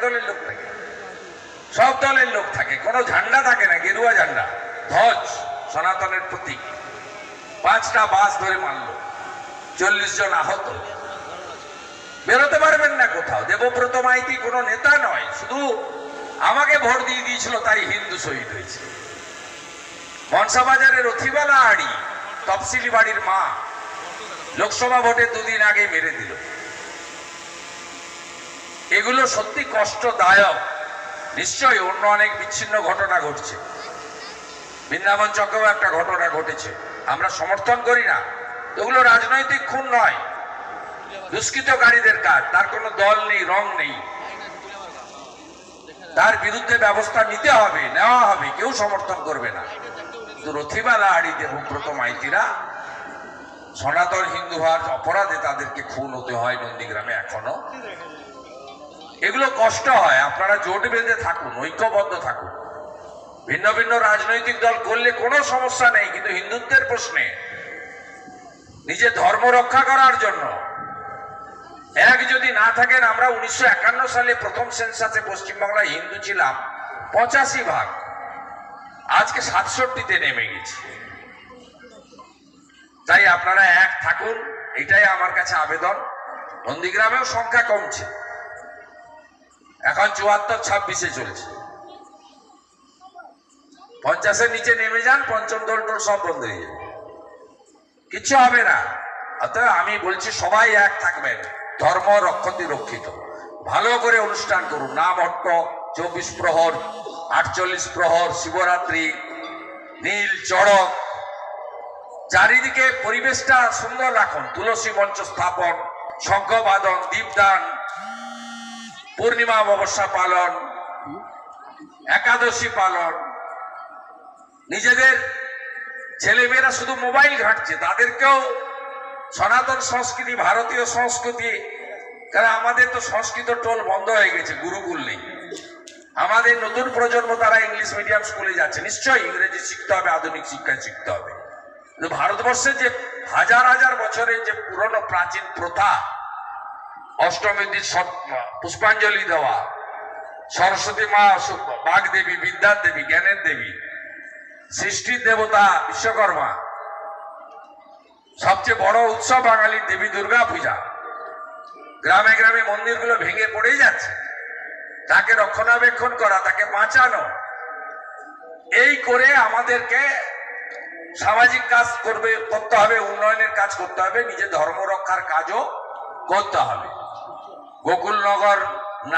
দলের লোক থাকে। সব দলের লোক থাকে। কোনো ঝান্ডা থাকে না, গেরুয়া ঝান্ডা। ধ্বজ, সনাতনের প্রতীক। পাঁচটা বাস ধরে মারলো। চল্লিশ জন আহত। বেরোতে পারবেন না কোথাও। দেবব্রত মাইতি কোনো নেতা নয়। শুধু আমাকে ভোট দিয়ে দিয়েছিল, তাই হিন্দু শহীদ হয়েছে। মনসা বাজারের রথিবালা আড়ি, তফসিলি বাড়ির মা, লোকসভা ভোটে দুদিন আগে মেরে দিল। এগুলো সত্যি কষ্টদায়ক। নিশ্চয়ই অন্য অনেক বিচ্ছিন্ন ঘটনা ঘটছে। বৃন্দাবন চকেও একটা ঘটনা ঘটেছে। আমরা সমর্থন করি না। এগুলো রাজনৈতিক খুন নয়। দুষ্কৃতকারীদের কাজ। তার কোনো দল নেই, রং নেই। তার বিরুদ্ধে ব্যবস্থা নিতে হবে, নেওয়া হবে। কেউ সমর্থন করবে না। কিন্তু রথিমালা আড়ি দেবব্রত মাইতিরা। সনাতন হিন্দু হওয়ার অপরাধে তাদেরকে খুন হতে হয় নন্দীগ্রামে এখনও। এগুলো কষ্ট হয়, আপনারা জোট বেঁধে থাকুন, ঐক্যবদ্ধ থাকুন। ভিন্ন ভিন্ন রাজনৈতিক দল করলে কোনো সমস্যা নেই, কিন্তু হিন্দুত্বের প্রশ্নে নিজের ধর্ম রক্ষা করার জন্য। এক যদি না থাকেন, আমরা উনিশশো একান্ন সালে প্রথম সেন্সাসে পশ্চিমবাংলায় হিন্দু ছিলাম, পঁচাশি ভাগ। আজকে সাতষট্টিতে নেমে গেছি। তাই আপনারা এক থাকুন, এটাই আমার কাছে আবেদন। নন্দীগ্রামেও সংখ্যা কমছে। এখন চুয়াত্তর, ছাব্বিশে চলছে। পঞ্চাশের নিচে নেমে যান, পঞ্চম দল টোল সব বন্ধ হয়ে যাবে। কিচ্ছু হবে না। অতএব আমি বলছি, সবাই এক থাকবেন। ধর্ম রক্ষতি রক্ষিত। ভালো করে অনুষ্ঠান করুন। নাম অট্ট চব্বিশ প্রহর, আটচল্লিশ প্রহর, শিবরাত্রি, নীল, চড়ক। চারিদিকে পরিবেশটা সুন্দর রাখুন। তুলসী মঞ্চ স্থাপন, শঙ্খবাদন, দীপদান। পূর্ণিমা অমাবস্যা পালন, একাদশী পালন। নিজেদের ছেলেমেয়েরা শুধু মোবাইল ঘাঁটছে, তাদেরকেও সনাতন সংস্কৃতি, ভারতীয় সংস্কৃতি, কারণ আমাদের তো সংস্কৃত টোল বন্ধ হয়ে গেছে, গুরুকুল নেই। আমাদের নতুন প্রজন্ম তারা ইংলিশ মিডিয়াম স্কুলে যাচ্ছে, নিশ্চয়ই ইংরেজি শিখতে হবে, আধুনিক শিক্ষায় শিখতে হবে। ভারতবর্ষের যে হাজার হাজার বছরের যে পুরনো প্রাচীন প্রথা অষ্টমীর দিন পুষ্পাঞ্জলি দেওয়া। সরস্বতী মা সু- বাগ দেবী বিদ্যার দেবী জ্ঞানের দেবী সৃষ্টির দেবতা, বিশ্বকর্মা। সবচেয়ে বড় উৎসব বাঙালির দেবী দুর্গা পূজা। গ্রামে গ্রামে মন্দিরগুলো ভেঙে পড়েই যাচ্ছে। তাকে রক্ষণাবেক্ষণ করা, তাকে বাঁচানো। এই করে আমাদেরকে সামাজিক কাজ করবে, করতে হবে, উন্নয়নের কাজ করতে হবে, নিজের ধর্ম রক্ষার কাজও করতে হবে। গোকুলনগর